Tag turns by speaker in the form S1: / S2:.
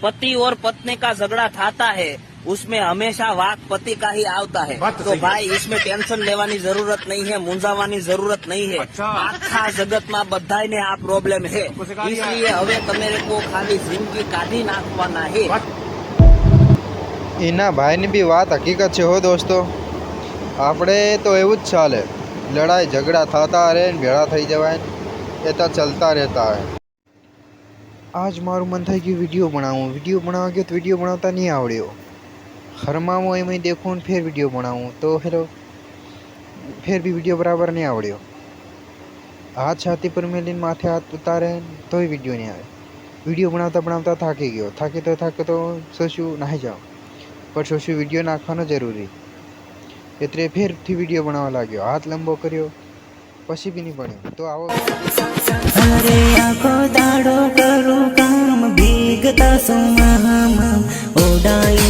S1: पति और पत्नी का झगड़ा थाता है उसमें हमेशा वाक पति का ही आता है
S2: बात तो
S1: तो
S2: सही है।
S1: भाई इसमें टेंशन लेवानी जरूरत नहीं है મૂંઝાવાની જરૂરત નહીં है
S2: अच्छा।
S1: આખા જગતમાં બધાને આ પ્રોબ્લેમ છે
S2: તો પછી કાઢી
S1: इसलिए હવે તમે લોકો ખાલી જિંદગી કાઢી નાખવાના છે
S3: એના ભાઈની બી વાત હકીકત છે હો દોસ્તો આપણે તો એવું જ ચાલે લડાઈ ઝઘડા થતા રહે ને ભેળા થઈ જવાય ને એ તો ચલતા રહેતા હે આજ મારું મન થઈ ગયું વિડીયો બનાવું વિડીયો બનાવવા ગયો તો વિડીયો બનાવતા નહીં આવડ્યો હરમામાં એમ દેખું ને ફેર વિડીયો બનાવું તો હેરો ફેર બી વિડીયો બરાબર નહીં આવડ્યો હાથ છાતી પર મેલીને માથે હાથ ઉતારે ને તોય વિડીયો નહીં આવે વિડીયો બનાવતા બનાવતા થાકી ગયો થાકી તો થાકી તો સોચ્યું નાહી જાઉં પણ સોચ્યું વિડીયો નાખવાનો જરૂરી એટલે ફેરથી વિડીયો બનાવવા લાગ્યો હાથ લંબો કર્યો પછી બી નહીં બન્યો તો આવો
S4: সুমহাম ওডাই